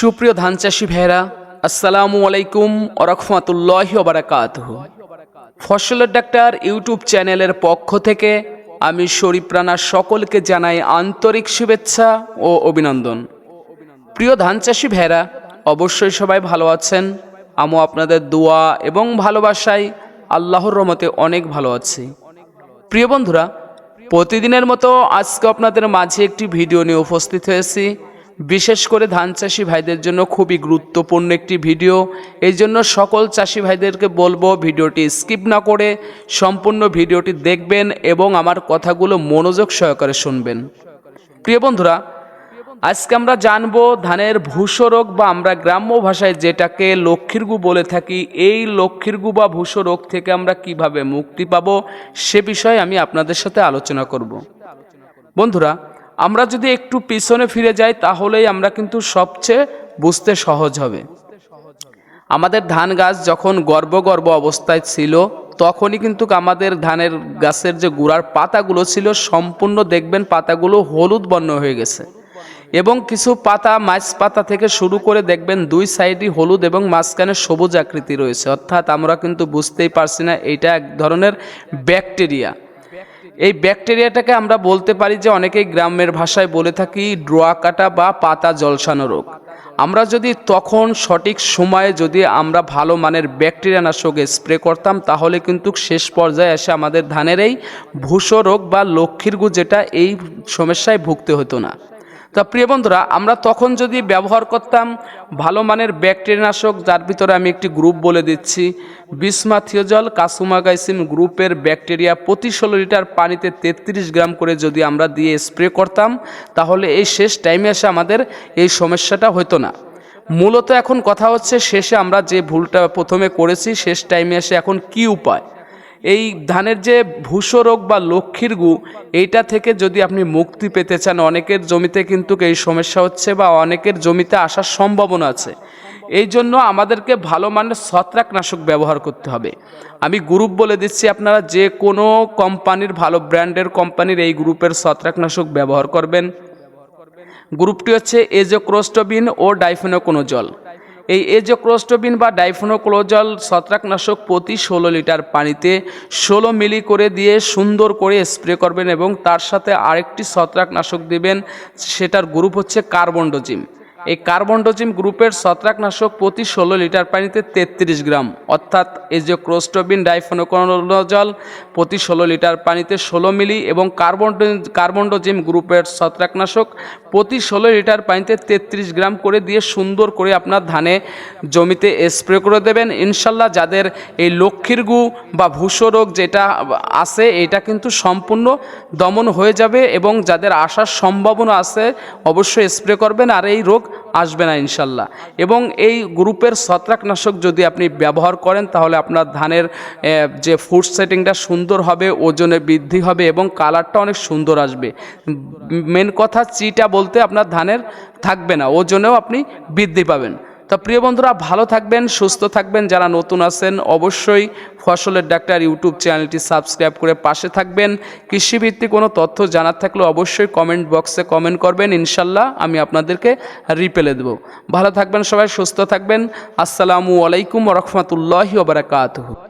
সুপ্রিয় ধান চাষি ভাইরা আসসালামু আলাইকুম ওরহমতুল্লাহ বারাকাত ফসলের ডাক্তার ইউটিউব চ্যানেলের পক্ষ থেকে আমি শরীফ রানার সকলকে জানাই আন্তরিক শুভেচ্ছা ও অভিনন্দন। প্রিয় ধান চাষি ভাইরা অবশ্যই সবাই ভালো আছেন। আমও আপনাদের দোয়া এবং ভালোবাসায় আল্লাহর রহমতে অনেক ভালো আছি। প্রিয় বন্ধুরা, প্রতিদিনের মতো আজকে আপনাদের মাঝে একটি ভিডিও নিয়ে উপস্থিত হয়েছি। বিশেষ করে ধান চাষি ভাইদের জন্য খুবই গুরুত্বপূর্ণ একটি ভিডিও। এই জন্য সকল চাষি ভাইদেরকে বলব ভিডিওটি স্কিপ না করে সম্পূর্ণ ভিডিওটি দেখবেন এবং আমার কথাগুলো মনোযোগ সহকারে শুনবেন। প্রিয় বন্ধুরা, আজকে আমরা জানব ধানের ভূষো রোগ বা আমরা গ্রাম্য ভাষায় যেটাকে লক্ষ্মীর গু বলে থাকি, এই লক্ষ্মীর গু বা ভূষো রোগ থেকে আমরা কীভাবে মুক্তি পাবো সে বিষয়ে আমি আপনাদের সাথে আলোচনা করব। বন্ধুরা আমরা যদি একটু পিছনে ফিরে যাই, তাহলেই আমরা কিন্তু সবচেয়ে বুঝতে সহজ হবে। আমাদের ধান গাছ যখন গর্ব গর্ব অবস্থায় ছিল, তখনই কিন্তু আমাদের ধানের গাছের যে গুড়ার পাতাগুলো ছিল, সম্পূর্ণ দেখবেন পাতাগুলো হলুদ বর্ণ হয়ে গেছে। এবং কিছু পাতা মাছ পাতা থেকে শুরু করে দেখবেন দুই সাইডই হলুদ এবং মাঝখানে সবুজ আকৃতি রয়েছে। অর্থাৎ আমরা কিন্তু বুঝতেই পারছি না, এটা এক ধরনের ব্যাকটেরিয়া। এই ব্যাকটেরিয়াটাকে আমরা বলতে পারি যে অনেকেই গ্রামের ভাষায় বলে থাকি ড্রোয়া কাটা বা পাতা জলসানো রোগ। আমরা যদি তখন সঠিক সময়ে যদি আমরা ভালো মানের ব্যাকটেরিয়া নাশক স্প্রে করতাম, তাহলে কিন্তু শেষ পর্যায়ে এসে আমাদের ধানের এই ভূষ রোগ বা লক্ষ্মীর গু যেটা এই সমস্যায় ভুগতে হতো না। তা প্রিয় বন্ধুরা, আমরা তখন যদি ব্যবহার করতাম ভালো মানের ব্যাকটেরিয়ানাশক, যার ভিতরে আমি একটি গ্রুপ বলে দিচ্ছি, বিসমাথিওজল কাসুমাগাইসিন গ্রুপের ব্যাকটেরিয়া প্রতি ষোলো লিটার পানিতে তেত্রিশ গ্রাম করে যদি আমরা দিয়ে স্প্রে করতাম, তাহলে এই শেষ টাইমে এসে আমাদের এই সমস্যাটা হতো না। মূলত এখন কথা হচ্ছে, শেষে আমরা যে ভুলটা প্রথমে করেছি, শেষ টাইমে এসে এখন কি উপায়? এই ধানের যে ভূষো রোগ বা লক্ষ্মীর গু, এইটা থেকে যদি আপনি মুক্তি পেতে চান, অনেকের জমিতে কিন্তু এই সমস্যা হচ্ছে বা অনেকের জমিতে আসার সম্ভাবনা আছে। এই জন্য আমাদেরকে ভালো মানের ছত্রাকনাশক ব্যবহার করতে হবে। আমি গ্রুপ বলে দিচ্ছি, আপনারা যে কোনো কোম্পানির, ভালো ব্র্যান্ডের কোম্পানির এই গ্রুপের ছত্রাকনাশক ব্যবহার করবেন। গ্রুপটি হচ্ছে এজোক্রোস্টোবিন ও ডাইফেনোকোনোজল। এই এজোক্রোস্টোবিন বা ডাইফোনোক্লোজল ছত্রাকনাশক প্রতি ষোলো লিটার পানিতে ষোলো মিলি করে দিয়ে সুন্দর করে স্প্রে করবেন এবং তার সাথে আরেকটি ছত্রাকনাশক দিবেন, সেটার গ্রুপ হচ্ছে কার্বনডোজিম। এই কার্বনডোজিম গ্রুপের ছত্রাকনাশক প্রতি ষোলো লিটার পানিতে তেত্রিশ গ্রাম, অর্থাৎ এই যে ক্রোস্টোবিন ডাইফোনোকোনোজল প্রতি ষোলো লিটার পানিতে ষোলো মিলি এবং কার্বন কার্বনডোজিম গ্রুপের ছত্রাকনাশক প্রতি ষোলো লিটার পানিতে তেত্রিশ গ্রাম করে দিয়ে সুন্দর করে আপনার ধানে জমিতে স্প্রে করে দেবেন। ইনশাল্লাহ যাদের এই লক্ষ্মীর গু বা ভূষো রোগ যেটা আছে, এটা কিন্তু সম্পূর্ণ দমন হয়ে যাবে এবং যাদের আসার সম্ভাবনা আছে, অবশ্যই স্প্রে করবেন। আর এই রোগ আসবে না ইনশাল্লাহ। এবং এই গ্রুপের ছত্রাকনাশক যদি আপনি ব্যবহার করেন, তাহলে আপনার ধানের যে ফুড সেটিংটা সুন্দর হবে, ওজনে বৃদ্ধি হবে এবং কালারটা অনেক সুন্দর আসবে। মেন কথা, চিটা বলতে আপনার ধানের থাকবে না, ওজনেও আপনি বৃদ্ধি পাবেন। তো প্রিয় বন্ধুরা, ভালো থাকবেন, সুস্থ থাকবেন, যারা নতুন আছেন, অবশ্যই ফসলের ডাক্তার ইউটিউব চ্যানেলটি সাবস্ক্রাইব করে পাশে থাকবেন। কৃষিভিত্তিক কোনো তথ্য জানার থাকলে অবশ্যই কমেন্ট বক্সে কমেন্ট করবেন, ইনশাল্লাহ আমি আপনাদেরকে রিপেলে দেবো। ভালো থাকবেন সবাই, সুস্থ থাকবেন। আসসালামু আলাইকুম রহমতুল্লাহি ওবরাকাতহ